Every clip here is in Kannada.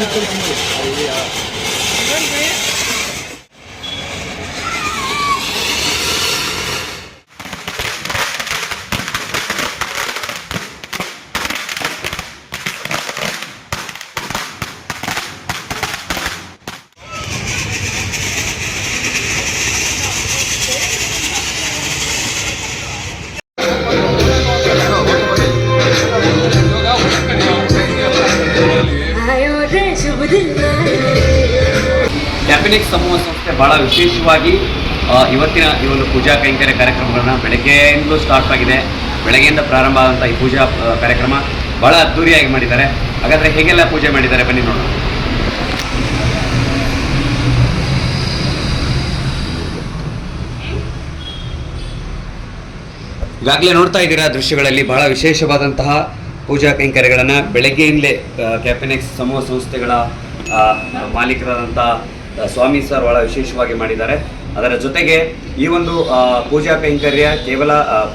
の取り組みです。ಕ್ಯಾಪಿನೆಕ್ ಸಮೂಹ ಸಂಸ್ಥೆ ಬಹಳ ವಿಶೇಷವಾಗಿ ಇವತ್ತಿನ ಈ ಒಂದು ಪೂಜಾ ಕೈಂಕರ್ಯ ಕಾರ್ಯಕ್ರಮಗಳನ್ನ ಬೆಳಗ್ಗೆಯಿಂದಲೂ ಸ್ಟಾರ್ಟ್ ಆಗಿದೆ. ಬೆಳಗ್ಗೆಯಿಂದ ಪ್ರಾರಂಭ ಆದಂಥ ಈ ಪೂಜಾ ಕಾರ್ಯಕ್ರಮ ಬಹಳ ಅದ್ದೂರಿಯಾಗಿ ಮಾಡಿದ್ದಾರೆ. ಹಾಗಾದರೆ ಹೇಗೆಲ್ಲ ಪೂಜೆ ಮಾಡಿದ್ದಾರೆ ಬನ್ನಿ ನೋಡೋಣ. ಈಗಾಗಲೇ ನೋಡ್ತಾ ಇದ್ದೀರಾ ದೃಶ್ಯಗಳಲ್ಲಿ ಬಹಳ ವಿಶೇಷವಾದಂತಹ ಪೂಜಾ ಕೈಂಕರ್ಯಗಳನ್ನು. ಬೆಳಗ್ಗೆಯಿಂದಲೇ ಕ್ಯಾಪಿನೆಕ್ಸ್ ಸಮೂಹ ಸಂಸ್ಥೆಗಳ ಮಾಲೀಕರಾದಂಥ ಸ್ವಾಮಿ ಸರ್ ಬಹಳ ವಿಶೇಷವಾಗಿ ಮಾಡಿದ್ದಾರೆ. ಅದರ ಜೊತೆಗೆ ಈ ಒಂದು ಪೂಜಾ ಕೈಂಕರ್ಯ ಕೇವಲ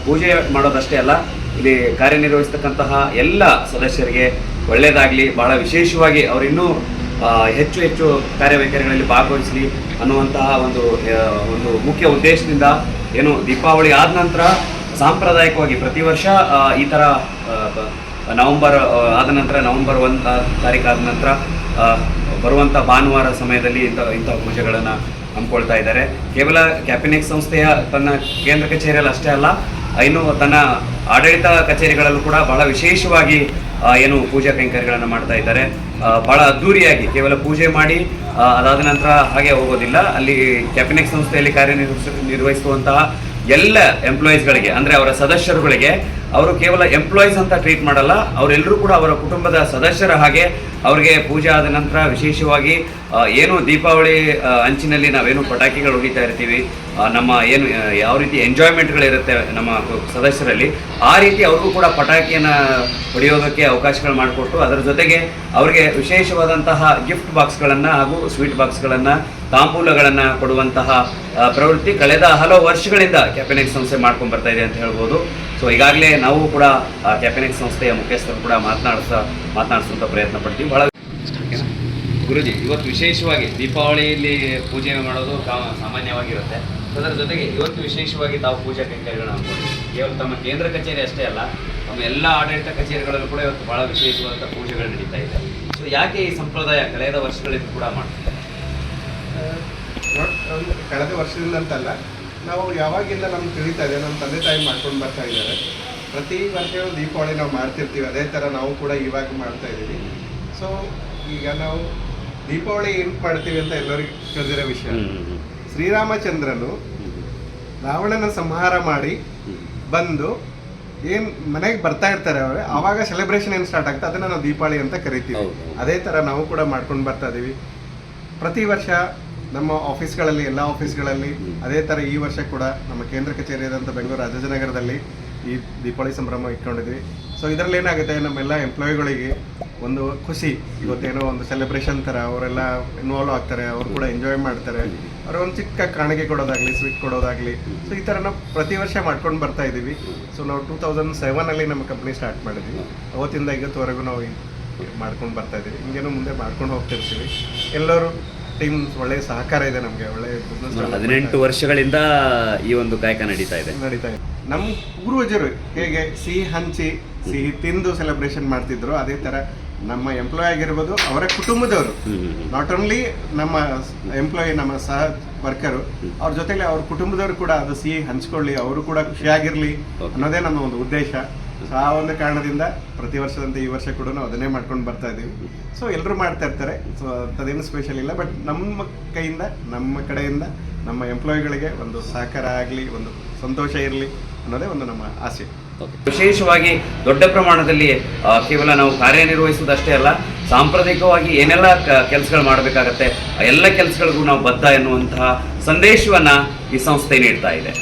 ಪೂಜೆ ಮಾಡೋದಷ್ಟೇ ಅಲ್ಲ, ಇಲ್ಲಿ ಕಾರ್ಯನಿರ್ವಹಿಸ್ತಕ್ಕಂತಹ ಎಲ್ಲ ಸದಸ್ಯರಿಗೆ ಒಳ್ಳೆಯದಾಗಲಿ, ಬಹಳ ವಿಶೇಷವಾಗಿ ಅವರಿನ್ನೂ ಹೆಚ್ಚು ಹೆಚ್ಚು ಕಾರ್ಯವೈಖರಿಗಳಲ್ಲಿ ಭಾಗವಹಿಸಲಿ ಅನ್ನುವಂತಹ ಒಂದು ಒಂದು ಮುಖ್ಯ ಉದ್ದೇಶದಿಂದ ಏನು ದೀಪಾವಳಿ ಆದ ನಂತರ ಸಾಂಪ್ರದಾಯಿಕವಾಗಿ ಪ್ರತಿ ವರ್ಷ ಈ ಥರ ನವಂಬರ್ ಆದ ನಂತರ, ನವೆಂಬರ್ ಒಂದು ತಾರೀಕು ನಂತರ ಬರುವಂಥ ಭಾನುವಾರ ಸಮಯದಲ್ಲಿ ಇಂಥ ಇಂಥ ಪೂಜೆಗಳನ್ನು ಹಮ್ಮಿಕೊಳ್ತಾ ಇದ್ದಾರೆ. ಕೇವಲ ಕ್ಯಾಪಿನೆಕ್ಸ್ ಸಂಸ್ಥೆಯ ತನ್ನ ಕೇಂದ್ರ ಕಚೇರಿಯಲ್ಲಿ ಅಷ್ಟೇ ಅಲ್ಲ, ಇನ್ನು ತನ್ನ ಆಡಳಿತ ಕಚೇರಿಗಳಲ್ಲೂ ಕೂಡ ಬಹಳ ವಿಶೇಷವಾಗಿ ಏನು ಪೂಜಾ ಕೈಂಕರ್ಯಗಳನ್ನು ಮಾಡ್ತಾ ಇದ್ದಾರೆ. ಬಹಳ ಅದ್ಧೂರಿಯಾಗಿ ಕೇವಲ ಪೂಜೆ ಮಾಡಿ ಅದಾದ ನಂತರ ಹಾಗೆ ಹೋಗೋದಿಲ್ಲ. ಅಲ್ಲಿ ಕ್ಯಾಪಿನೆಕ್ಸ್ ಸಂಸ್ಥೆಯಲ್ಲಿ ಕಾರ್ಯನಿರ್ವಹಿಸ, ನಿರ್ವಹಿಸುವಂತಹ ಎಲ್ಲ ಎಂಪ್ಲಾಯೀಸ್ಗಳಿಗೆ ಅಂದರೆ ಅವರ ಸದಸ್ಯರುಗಳಿಗೆ ಅವರು ಕೇವಲ ಎಂಪ್ಲಾಯೀಸ್ ಅಂತ ಟ್ರೀಟ್ ಮಾಡಲ್ಲ, ಅವರೆಲ್ಲರೂ ಕೂಡ ಅವರ ಕುಟುಂಬದ ಸದಸ್ಯರ ಹಾಗೆ ಅವರಿಗೆ ಪೂಜೆ ಆದ ನಂತರ ವಿಶೇಷವಾಗಿ ಏನು ದೀಪಾವಳಿ ಅಂಚಿನಲ್ಲಿ ನಾವೇನು ಪಟಾಕಿಗಳು ಹೊಡಿತಾ ಇರ್ತೀವಿ ನಮ್ಮ ಏನು ಯಾವ ರೀತಿ ಎಂಜಾಯ್ಮೆಂಟ್ಗಳಿರುತ್ತೆ ನಮ್ಮ ಸದಸ್ಯರಲ್ಲಿ, ಆ ರೀತಿ ಅವ್ರಿಗೂ ಕೂಡ ಪಟಾಕಿಯನ್ನು ಹೊಡೆಯೋದಕ್ಕೆ ಅವಕಾಶಗಳು ಮಾಡಿಕೊಟ್ಟು, ಅದರ ಜೊತೆಗೆ ಅವರಿಗೆ ವಿಶೇಷವಾದಂತಹ ಗಿಫ್ಟ್ ಬಾಕ್ಸ್ಗಳನ್ನು ಹಾಗೂ ಸ್ವೀಟ್ ಬಾಕ್ಸ್ಗಳನ್ನು ತಾಂಬೂಲಗಳನ್ನು ಕೊಡುವಂತಹ ಪ್ರವೃತ್ತಿ ಕಳೆದ ಹಲವು ವರ್ಷಗಳಿಂದ ಕ್ಯಾಪಿನೆಕ್ಸ್ ಸಂಸ್ಥೆ ಮಾಡ್ಕೊಂಡು ಬರ್ತಾ ಇದೆ ಅಂತ ಹೇಳ್ಬೋದು. ಸೊ ಈಗಾಗಲೇ ನಾವು ಕೂಡ ಕ್ಯಾಪಿನೆಕ್ಸ್ ಕ್ಯಾಪಿನೆಕ್ ಸಂಸ್ಥೆಯ ಮುಖ್ಯಸ್ಥರು ಕೂಡ ಮಾತನಾಡಿಸ್ತಾ ಮಾತನಾಡಿಸುವಂಥ ಪ್ರಯತ್ನ ಪಡ್ತೀವಿ. ಬಹಳ ಗುರುಜಿ, ಇವತ್ತು ವಿಶೇಷವಾಗಿ ದೀಪಾವಳಿಯಲ್ಲಿ ಪೂಜೆ ಮಾಡೋದು ಸಾಮಾನ್ಯವಾಗಿರುತ್ತೆ. ಅದರ ಜೊತೆಗೆ ಇವತ್ತು ವಿಶೇಷವಾಗಿ ತಾವು ಪೂಜಾ ಕೈಂಕರ್ಯಗಳನ್ನ ಕೇವಲ ತಮ್ಮ ಕೇಂದ್ರ ಕಚೇರಿ ಅಷ್ಟೇ ಅಲ್ಲ, ತಮ್ಮ ಎಲ್ಲ ಆಡಳಿತ ಕಚೇರಿಗಳಲ್ಲೂ ಕೂಡ ಇವತ್ತು ಬಹಳ ವಿಶೇಷವಾದಂಥ ಪೂಜೆಗಳು ನಡೀತಾ ಇದೆ. ಸೊ ಯಾಕೆ ಈ ಸಂಪ್ರದಾಯ ಕಳೆದ ವರ್ಷಗಳಿಂದ ಕೂಡ ಮಾಡ್ತಾರೆ ಒಂದು ಕಳೆದ ವರ್ಷದಿಂದ ಅಂತಲ್ಲ ನಾವು ಯಾವಾಗಿಂದ ನಮ್ಗೆ ತಿಳಿತಾ ಇದೆ ನಮ್ಮ ತಂದೆ ತಾಯಿ ಮಾಡ್ಕೊಂಡು ಬರ್ತಾ ಇದ್ದಾರೆ. ಪ್ರತಿ ವರ್ಷವೂ ದೀಪಾವಳಿ ನಾವು ಮಾಡ್ತಿರ್ತೀವಿ ಅದೇ ಥರ ನಾವು ಕೂಡ ಇವಾಗ ಮಾಡ್ತಾ ಇದ್ದೀವಿ. ಸೊ ಈಗ ನಾವು ದೀಪಾವಳಿ ಏನು ಮಾಡ್ತೀವಿ ಅಂತ ಎಲ್ಲರಿಗೂ ತಿಳಿದಿರೋ ವಿಷಯ. ಶ್ರೀರಾಮಚಂದ್ರನು ರಾವಣನ ಸಂಹಾರ ಮಾಡಿ ಬಂದು ಏನು ಮನೆಗೆ ಬರ್ತಾ ಇರ್ತಾರೆ ಅವ್ರೆ ಆವಾಗ ಸೆಲೆಬ್ರೇಷನ್ ಏನು ಸ್ಟಾರ್ಟ್ ಆಗ್ತದೆ ಅದನ್ನ ನಾವು ದೀಪಾವಳಿ ಅಂತ ಕರಿತೀವಿ. ಅದೇ ಥರ ನಾವು ಕೂಡ ಮಾಡ್ಕೊಂಡು ಬರ್ತಾ ಇದ್ದೀವಿ ಪ್ರತಿ ವರ್ಷ ನಮ್ಮ ಆಫೀಸ್ಗಳಲ್ಲಿ ಎಲ್ಲ ಆಫೀಸ್ಗಳಲ್ಲಿ ಅದೇ ಥರ ಈ ವರ್ಷ ಕೂಡ ನಮ್ಮ ಕೇಂದ್ರ ಕಚೇರಿ ಬೆಂಗಳೂರು ರಾಜಾಜನಗರದಲ್ಲಿ ಈ ದೀಪಾವಳಿ ಸಂಭ್ರಮ ಇಟ್ಕೊಂಡಿದ್ವಿ. ಸೊ ಇದರಲ್ಲಿ ಏನಾಗುತ್ತೆ, ನಮ್ಮೆಲ್ಲ ಎಂಪ್ಲಾಯಿಗಳಿಗೆ ಒಂದು ಖುಷಿ. ಇವತ್ತೇನೋ ಒಂದು ಸೆಲೆಬ್ರೇಷನ್ ಥರ ಅವರೆಲ್ಲ ಇನ್ವಾಲ್ವ್ ಆಗ್ತಾರೆ, ಅವ್ರು ಕೂಡ ಎಂಜಾಯ್ ಮಾಡ್ತಾರೆ. ಅವ್ರ ಒಂದು ಚಿಕ್ಕ ಕಾಣಿಕೆ ಕೊಡೋದಾಗಲಿ ಸ್ವೀಟ್ ಕೊಡೋದಾಗಲಿ. ಸೊ ಈ ಥರ ನಾವು ಪ್ರತಿ ವರ್ಷ ಮಾಡ್ಕೊಂಡು ಬರ್ತಾ ಇದ್ದೀವಿ ಸೊ ನಾವು ಟೂ ತೌಸಂಡ್ ಸೆವೆನಲ್ಲಿ ನಮ್ಮ ಕಂಪ್ನಿ ಸ್ಟಾರ್ಟ್ ಮಾಡಿದ್ವಿ. ಅವತ್ತಿಂದ ಇವತ್ತುವರೆಗೂ ನಾವು ಮಾಡ್ಕೊಂಡು ಬರ್ತಾ ಇದ್ದೀವಿ ಹಿಂಗೇನೋ ಮುಂದೆ ಮಾಡ್ಕೊಂಡು ಹೋಗ್ತಿರ್ತೀವಿ. ಎಲ್ಲರೂ ಟೀಮ್ ಒಳ್ಳೆ ಸಹಕಾರ ಇದೆ ನಮಗೆ ಒಳ್ಳೆ ಬಿಸ್ನೆಸ್ ಹದಿನೆಂಟು ವರ್ಷಗಳಿಂದ ಈ ಒಂದು ಕಾಯಕ ನಡೀತಾ ಇದೆ. ನಡೀತಾ ಇದೆ. ನಮ್ಮ ಪೂರ್ವಜರು ಹೇಗೆ ಸಿಹಿ ಹಂಚಿ ಸಿಹಿ ತಿಂದು ಸೆಲೆಬ್ರೇಷನ್ ಮಾಡ್ತಿದ್ರು ಅದೇ ತರ ನಮ್ಮ ಎಂಪ್ಲಾಯ್ ಆಗಿರ್ಬೋದು ಅವರ ಕುಟುಂಬದವರು. ನಾಟ್ ಓನ್ಲಿ ನಮ್ಮ ಎಂಪ್ಲಾಯಿ ನಮ್ಮ ಸಹ ವರ್ಕರು ಅವ್ರ ಜೊತೆಲಿ ಅವ್ರ ಕುಟುಂಬದವರು ಕೂಡ ಅದು ಸಿಹಿ ಹಂಚ್ಕೊಳ್ಳಿ ಅವರು ಕೂಡ ಖುಷಿಯಾಗಿರ್ಲಿ ಅನ್ನೋದೇ ನಮ್ಮ ಒಂದು ಉದ್ದೇಶ. ಆ ಒಂದು ಕಾರಣದಿಂದ ಪ್ರತಿ ವರ್ಷದಂತೆ ಈ ವರ್ಷ ಕೂಡ ಅದನ್ನೇ ಮಾಡ್ಕೊಂಡು ಬರ್ತಾ ಇದ್ದೀವಿ. ಸೊ ಎಲ್ಲರೂ ಮಾಡ್ತಾ ಇರ್ತಾರೆ. ಸೊ ಅದೇನು ಸ್ಪೆಷಲ್ ಇಲ್ಲ ಬಟ್ ನಮ್ಮ ಕೈಯಿಂದ, ನಮ್ಮ ಕಡೆಯಿಂದ, ನಮ್ಮ ಎಂಪ್ಲಾಯಿಗಳಿಗೆ ಒಂದು ಸಹಕಾರ ಆಗಲಿ, ಒಂದು ಸಂತೋಷ ಇರಲಿ ಅನ್ನೋದೇ ಒಂದು ನಮ್ಮ ಆಸೆ. ವಿಶೇಷವಾಗಿ ದೊಡ್ಡ ಪ್ರಮಾಣದಲ್ಲಿ ಕೇವಲ ನಾವು ಕಾರ್ಯನಿರ್ವಹಿಸುವುದಷ್ಟೇ ಅಲ್ಲ, ಸಾಂಪ್ರದಾಯಿಕವಾಗಿ ಏನೆಲ್ಲ ಕೆಲಸಗಳು ಮಾಡಬೇಕಾಗತ್ತೆ, ಎಲ್ಲ ಕೆಲಸಗಳಿಗೂ ನಾವು ಬದ್ಧ ಎನ್ನುವಂತಹ ಸಂದೇಶವನ್ನು ಈ ಸಂಸ್ಥೆ ನೀಡ್ತಾ ಇದೆ.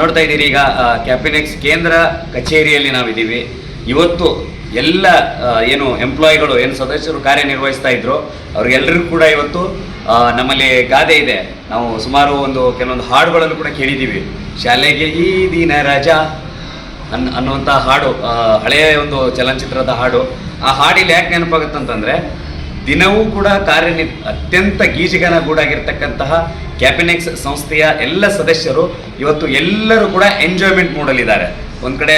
ನೋಡ್ತಾ ಇದ್ದೀರಿ. ಈಗ ಕ್ಯಾಪಿನೆಕ್ಸ್ ಕೇಂದ್ರ ಕಚೇರಿಯಲ್ಲಿ ನಾವಿದ್ದೀವಿ. ಇವತ್ತು ಎಲ್ಲ ಏನು ಎಂಪ್ಲಾಯಿಗಳು ಏನು ಸದಸ್ಯರು ಕಾರ್ಯನಿರ್ವಹಿಸ್ತಾ ಇದ್ರು. ಅವ್ರಿಗೆಲ್ಲರಿಗೂ ಕೂಡ ಇವತ್ತು ನಮ್ಮಲ್ಲಿ ಗಾದೆ ಇದೆ. ನಾವು ಸುಮಾರು ಒಂದು, ಕೆಲವೊಂದು ಹಾಡುಗಳನ್ನು ಕೂಡ ಕೇಳಿದ್ದೀವಿ. ಶಾಲೆಗೆ ಈ ದಿನ ರಜಾ ಅನ್ ಅನ್ನುವಂಥ ಹಾಡು ಹಳೆಯ ಒಂದು ಚಲನಚಿತ್ರದ ಹಾಡು. ಆ ಹಾಡಿಲ್ಲಿ ಯಾಕೆ ನೆನಪಾಗುತ್ತಂತಂದ್ರೆ ದಿನವೂ ಕೂಡ ಕಾರ್ಯನಿ, ಅತ್ಯಂತ ಗೀಜಿಗನ ಗೂಡಾಗಿರ್ತಕ್ಕಂತಹ ಕ್ಯಾಪಿನೆಕ್ಸ್ ಸಂಸ್ಥೆಯ ಎಲ್ಲ ಸದಸ್ಯರು ಇವತ್ತು ಎಲ್ಲರೂ ಕೂಡ ಎಂಜಾಯ್ಮೆಂಟ್ ಮೂಡಲಿದ್ದಾರೆ ಒಂದು ಕಡೆ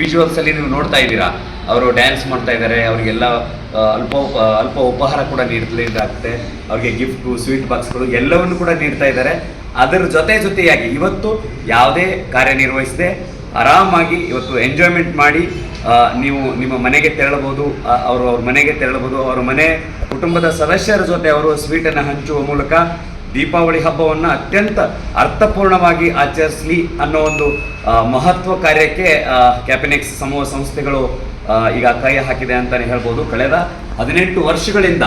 ವಿಜುವಲ್ಸ್ ಅಲ್ಲಿ ನೀವು ನೋಡ್ತಾ ಇದ್ದೀರಾ. ಅವರು ಡ್ಯಾನ್ಸ್ ಮಾಡ್ತಾ ಇದ್ದಾರೆ, ಅವರಿಗೆಲ್ಲ ಅಲ್ಪ ಅಲ್ಪ ಉಪಹಾರ ಕೂಡ ನೀಡಲಿದ್ದಾಗುತ್ತೆ. ಅವ್ರಿಗೆ ಗಿಫ್ಟು ಸ್ವೀಟ್ ಬಾಕ್ಸ್ಗಳು ಎಲ್ಲವನ್ನು ಕೂಡ ನೀಡ್ತಾ ಇದ್ದಾರೆ. ಅದರ ಜೊತೆ ಜೊತೆಯಾಗಿ ಇವತ್ತು ಯಾವುದೇ ಕಾರ್ಯನಿರ್ವಹಿಸದೆ ಆರಾಮಾಗಿ ಇವತ್ತು ಎಂಜಾಯ್ಮೆಂಟ್ ಮಾಡಿ ನೀವು ನಿಮ್ಮ ಮನೆಗೆ ತೆರಳಬಹುದು ಅವರು ಅವ್ರ ಮನೆಗೆ ತೆರಳಬಹುದು. ಅವರ ಮನೆ ಕುಟುಂಬದ ಸದಸ್ಯರ ಜೊತೆ ಅವರು ಸ್ವೀಟನ್ನು ಹಂಚುವ ಮೂಲಕ ದೀಪಾವಳಿ ಹಬ್ಬವನ್ನು ಅತ್ಯಂತ ಅರ್ಥಪೂರ್ಣವಾಗಿ ಆಚರಿಸಲಿ ಅನ್ನೋ ಒಂದು ಮಹತ್ವ ಕಾರ್ಯಕ್ಕೆ ಕ್ಯಾಪಿನೆಕ್ಸ್ ಸಮೂಹ ಸಂಸ್ಥೆಗಳು ಈಗ ಕೈ ಹಾಕಿದೆ ಅಂತಲೇ ಹೇಳ್ಬೋದು. ಕಳೆದ ಹದಿನೆಂಟು ವರ್ಷಗಳಿಂದ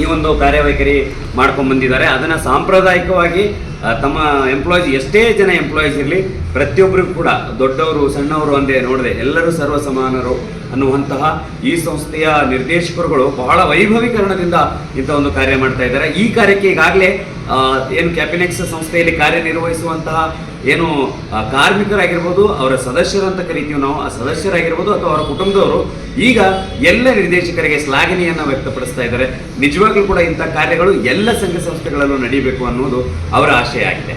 ಈ ಒಂದು ಕಾರ್ಯವೈಖರಿ ಮಾಡ್ಕೊಂಡು ಬಂದಿದ್ದಾರೆ. ಅದನ್ನು ಸಾಂಪ್ರದಾಯಿಕವಾಗಿ ತಮ್ಮ ಎಂಪ್ಲಾಯೀಸ್ ಎಷ್ಟೇ ಜನ ಎಂಪ್ಲಾಯೀಸ್ ಇರಲಿ ಪ್ರತಿಯೊಬ್ಬರಿಗೂ ಕೂಡ, ದೊಡ್ಡವರು, ಸಣ್ಣವರು ಅಂದೇ ನೋಡದೆ, ಎಲ್ಲರೂ ಸರ್ವ ಸಮಾನರು ಅನ್ನುವಂತಹ ಈ ಸಂಸ್ಥೆಯ ನಿರ್ದೇಶಕರುಗಳು ಬಹಳ ವೈಭವೀಕರಣದಿಂದ ಇಂಥ ಒಂದು ಕಾರ್ಯ ಮಾಡ್ತಾ ಇದ್ದಾರೆ. ಈ ಕಾರ್ಯಕ್ಕೆ ಈಗಾಗಲೇ ಏನು ಕ್ಯಾಪಿನೆಕ್ಸ್ ಸಂಸ್ಥೆಯಲ್ಲಿ ಕಾರ್ಯನಿರ್ವಹಿಸುವಂತಹ ಏನು ಕಾರ್ಮಿಕರಾಗಿರ್ಬೋದು, ಅವರ ಸದಸ್ಯರು ಅಂತ ಕರಿತೀವಿ ನಾವು, ಆ ಸದಸ್ಯರಾಗಿರ್ಬೋದು ಅಥವಾ ಅವರ ಕುಟುಂಬದವರು, ಈಗ ಎಲ್ಲ ನಿರ್ದೇಶಕರಿಗೆ ಶ್ಲಾಘನೆಯನ್ನು ವ್ಯಕ್ತಪಡಿಸ್ತಾ ಇದ್ದಾರೆ. ನಿಜವಾಗ್ಲೂ ಕೂಡ ಇಂಥ ಕಾರ್ಯಗಳು ಎಲ್ಲ ಸಂಘ ಸಂಸ್ಥೆಗಳಲ್ಲೂ ನಡೀಬೇಕು ಅನ್ನೋದು ಅವರ ಆಶಯ ಆಗಿದೆ